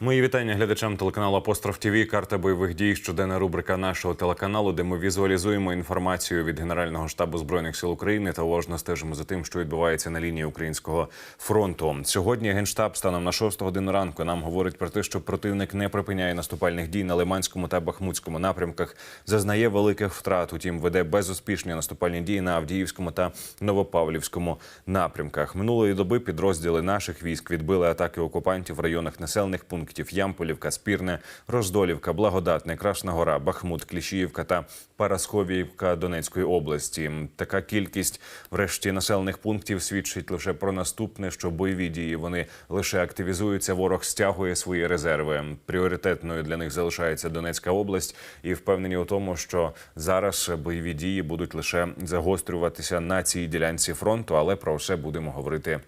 Мої вітання глядачам телеканалу Апостроф ТВ. Карта бойових дій. Щоденна рубрика нашого телеканалу, де ми візуалізуємо інформацію від Генерального штабу збройних сил України та уважно стежимо за тим, що відбувається на лінії українського фронту. Сьогодні генштаб станом на 6 годину ранку нам говорить про те, що противник не припиняє наступальних дій на Лиманському та Бахмутському напрямках, зазнає великих втрат. Утім, веде безуспішні наступальні дії на Авдіївському та Новопавлівському напрямках. Минулої доби підрозділи наших військ відбили атаки окупантів в районах населених пунктів Ямполівка, Спірне, Роздолівка, Благодатне, Красна Гора, Бахмут, Кліщіївка та Парасковіївка Донецької області. Така кількість, врешті, населених пунктів свідчить лише про наступне, що бойові дії вони лише активізуються. Ворог стягує свої резерви. Пріоритетною для них залишається Донецька область, і впевнені у тому, що зараз бойові дії будуть лише загострюватися на цій ділянці фронту, але про все будемо говорити.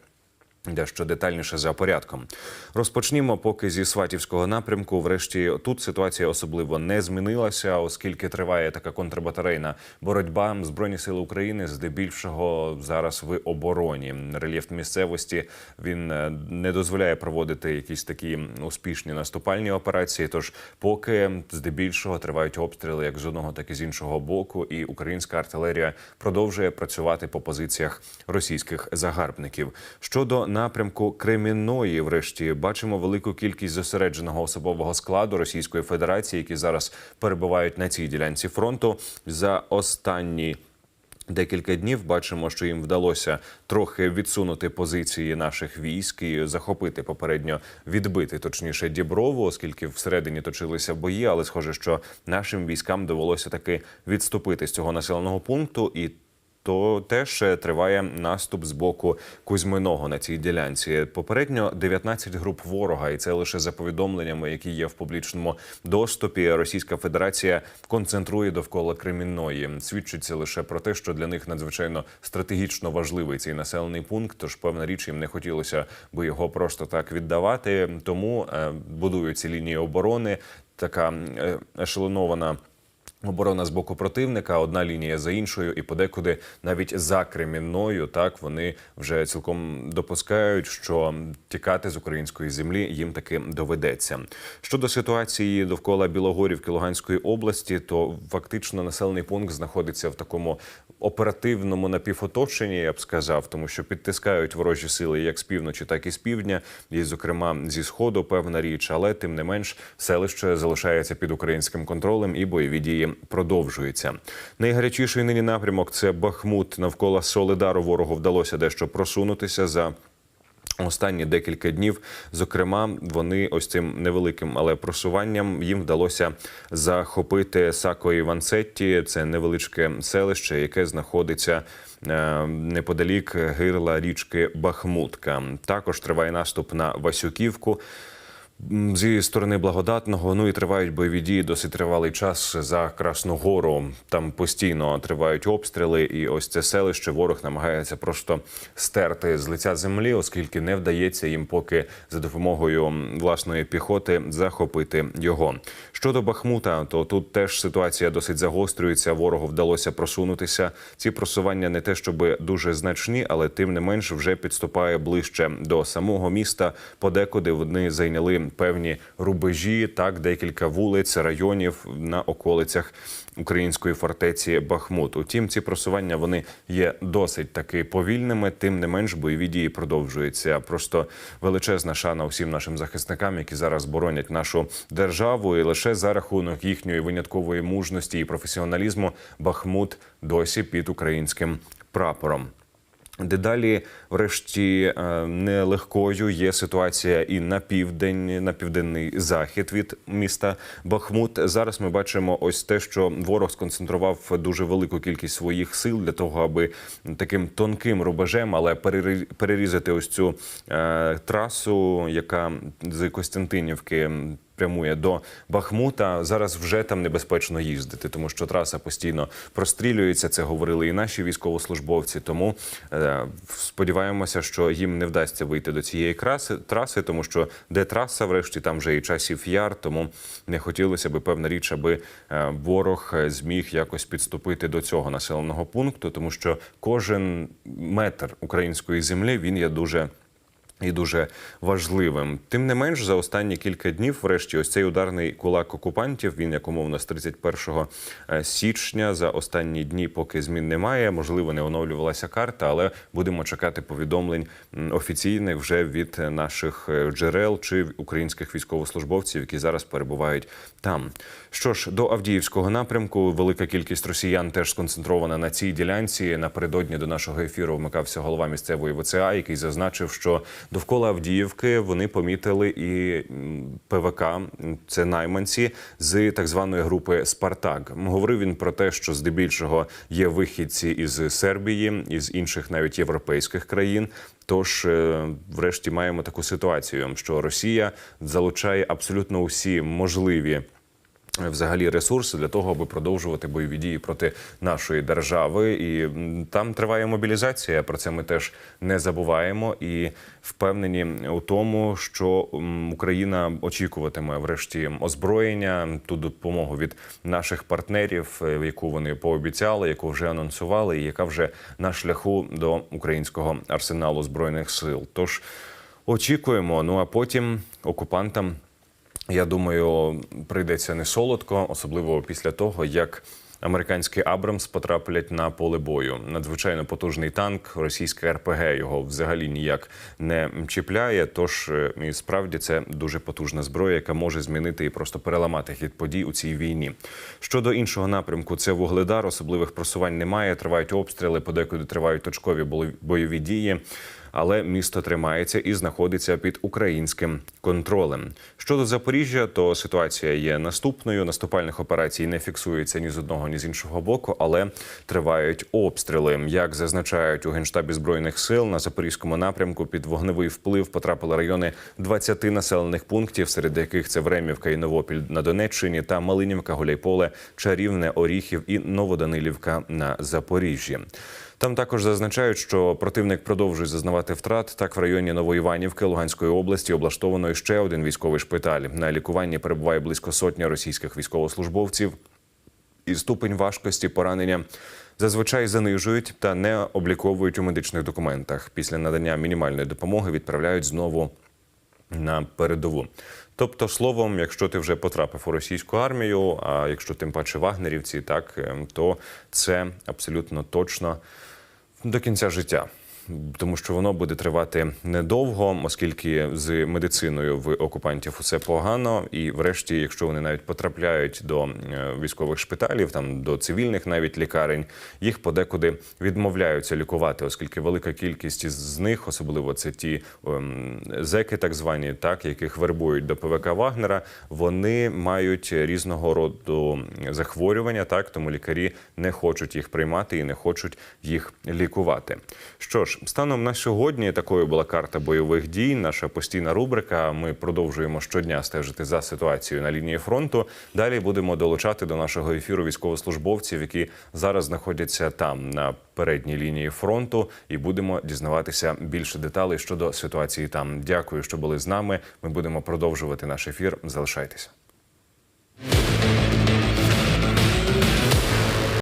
Дещо детальніше за порядком. Розпочнімо поки зі сватівського напрямку. Врешті тут ситуація особливо не змінилася, оскільки триває така контрбатарейна боротьба. Збройні сили України здебільшого зараз в обороні. Рельєф місцевості він е, не дозволяє проводити якісь такі успішні наступальні операції. Тож, поки здебільшого тривають обстріли як з одного, так і з іншого боку, і українська артилерія продовжує працювати по позиціях російських загарбників. Щодо напрямку Кремінної, врешті бачимо велику кількість зосередженого особового складу Російської Федерації, які зараз перебувають на цій ділянці фронту за останні. Декілька днів бачимо, що їм вдалося трохи відсунути позиції наших військ і захопити попередньо відбити, точніше, Діброву, оскільки всередині точилися бої. Але схоже, що нашим військам довелося таки відступити з цього населеного пункту і. То теж триває наступ з боку Кузьминого на цій ділянці. Попередньо 19 груп ворога, і це лише за повідомленнями, які є в публічному доступі. Російська Федерація концентрує довкола Кремінної. Свідчиться лише про те, що для них надзвичайно стратегічно важливий цей населений пункт. Тож певна річ їм не хотілося би його просто так віддавати. Тому е, будують лінії оборони. Така е, ешелонована. Оборона з боку противника, одна лінія за іншою, і подекуди навіть за Кремінною, так вони вже цілком допускають, що тікати з української землі їм таки доведеться. Щодо ситуації довкола Білогорівки Луганської області, то фактично населений пункт знаходиться в такому оперативному напівоточенні, я б сказав, тому що підтискають ворожі сили як з півночі, так і з півдня, і, зокрема, зі сходу певна річ, але тим не менш селище залишається під українським контролем і бойові дії продовжується. Найгарячіший нині напрямок це Бахмут. Навколо Солидару ворогу вдалося дещо просунутися за. Останні декілька днів, зокрема, вони ось цим невеликим, але просуванням їм вдалося захопити Сако і Ванцетті. Це невеличке селище, яке знаходиться е, неподалік гирла річки Бахмутка. Також триває наступ на Васюківку. Зі сторони благодатного ну і тривають бойові дії досить тривалий час за Красну Гору. Там постійно тривають обстріли, і ось це селище ворог намагається просто стерти з лиця землі, оскільки не вдається їм поки за допомогою власної піхоти захопити його. Щодо Бахмута, то тут теж ситуація досить загострюється. Ворогу вдалося просунутися. Ці просування не те, щоб дуже значні, але тим не менш вже підступає ближче до самого міста. Подекуди вони зайняли певні рубежі, так декілька вулиць, районів на околицях української фортеці Бахмут. Утім, ці просування вони є досить таки повільними. Тим не менш, бойові дії продовжуються. Просто величезна шана усім нашим захисникам, які зараз боронять нашу державу, і лише за рахунок їхньої виняткової мужності і професіоналізму Бахмут досі під українським прапором. Дедалі, врешті, е, нелегкою є ситуація і на південь, на південний захід від міста Бахмут. Зараз ми бачимо ось те, що ворог сконцентрував дуже велику кількість своїх сил для того, аби таким тонким рубежем, але перері- перерізати ось цю е, трасу, яка з Костянтинівки прямує до Бахмута. Зараз вже там небезпечно їздити, тому що траса постійно прострілюється. Це говорили і наші військовослужбовці. Тому е, сподіваємося, що їм не вдасться вийти до цієї краси траси, тому що де траса, врешті там вже і часів яр. Тому не хотілося би певна річ, аби е, ворог зміг якось підступити до цього населеного пункту, тому що кожен метр української землі він є дуже І дуже важливим. Тим не менш, за останні кілька днів, врешті, ось цей ударний кулак окупантів. Він як умовно з 31 січня за останні дні, поки змін немає. Можливо, не оновлювалася карта, але будемо чекати повідомлень офіційних вже від наших е, джерел чи українських військовослужбовців, які зараз перебувають там. Що ж, до Авдіївського напрямку велика кількість росіян теж сконцентрована на цій ділянці. Напередодні до нашого ефіру вмикався голова місцевої ВЦА, який зазначив, що довкола Авдіївки вони помітили і ПВК, це найманці з так званої групи Спартак. Говорив він про те, що здебільшого є вихідці із Сербії, із інших навіть європейських країн. Тож, е, врешті, маємо таку ситуацію, що Росія залучає абсолютно усі можливі взагалі ресурси для того, аби продовжувати бойові дії проти нашої держави. І там триває мобілізація. Про це ми теж не забуваємо і впевнені у тому, що Україна очікуватиме врешті озброєння, ту допомогу від наших партнерів, е, яку вони пообіцяли, яку вже анонсували, і яка вже на шляху до українського арсеналу збройних сил. Тож очікуємо. Ну а потім окупантам. Я думаю, прийдеться не солодко, особливо після того, як американський Абрамс потраплять на поле бою. Надзвичайно потужний танк, російське РПГ його взагалі ніяк не чіпляє. Тож е, і справді це дуже потужна зброя, яка може змінити і просто переламати хід подій у цій війні. Щодо іншого напрямку, це вугледар. Особливих просувань немає. Тривають обстріли, подекуди тривають точкові бойові дії але місто тримається і знаходиться під українським контролем. Щодо Запоріжжя, то ситуація є наступною. Наступальних операцій не фіксується ні з одного, ні з іншого боку, але тривають обстріли. Як зазначають у генштабі збройних сил на запорізькому напрямку, під вогневий вплив потрапили райони 20 населених пунктів, серед яких це Времівка і Новопіль на Донеччині та Малинівка, Гуляйполе, Чарівне, Оріхів і Новоданилівка на Запоріжжі. Там також зазначають, що противник продовжує зазнавати втрат. Так, в районі Новоіванівки Луганської області облаштовано ще один військовий шпиталь. На лікуванні перебуває близько сотня російських військовослужбовців. І ступень важкості поранення зазвичай занижують та не обліковують у медичних документах. Після надання мінімальної допомоги відправляють знову на передову. Тобто, словом, якщо ти вже потрапив у російську армію, а якщо тим паче вагнерівці, так ем, то це абсолютно точно до кінця життя. Тому що воно буде тривати недовго, оскільки з медициною в окупантів усе погано. І, врешті, якщо вони навіть потрапляють до е, військових шпиталів, там до цивільних навіть лікарень, їх подекуди відмовляються лікувати, оскільки велика кількість з них, особливо це ті ем, зеки, так звані, так яких вербують до ПВК Вагнера, вони мають різного роду захворювання, так тому лікарі не хочуть їх приймати і не хочуть їх лікувати. Що ж, станом на сьогодні такою була карта бойових дій. Наша постійна рубрика. Ми продовжуємо щодня стежити за ситуацією на лінії фронту. Далі будемо долучати до нашого ефіру військовослужбовців, які зараз знаходяться там на передній лінії фронту, і будемо дізнаватися більше деталей щодо ситуації там. Дякую, що були з нами. Ми будемо продовжувати наш ефір. Залишайтеся.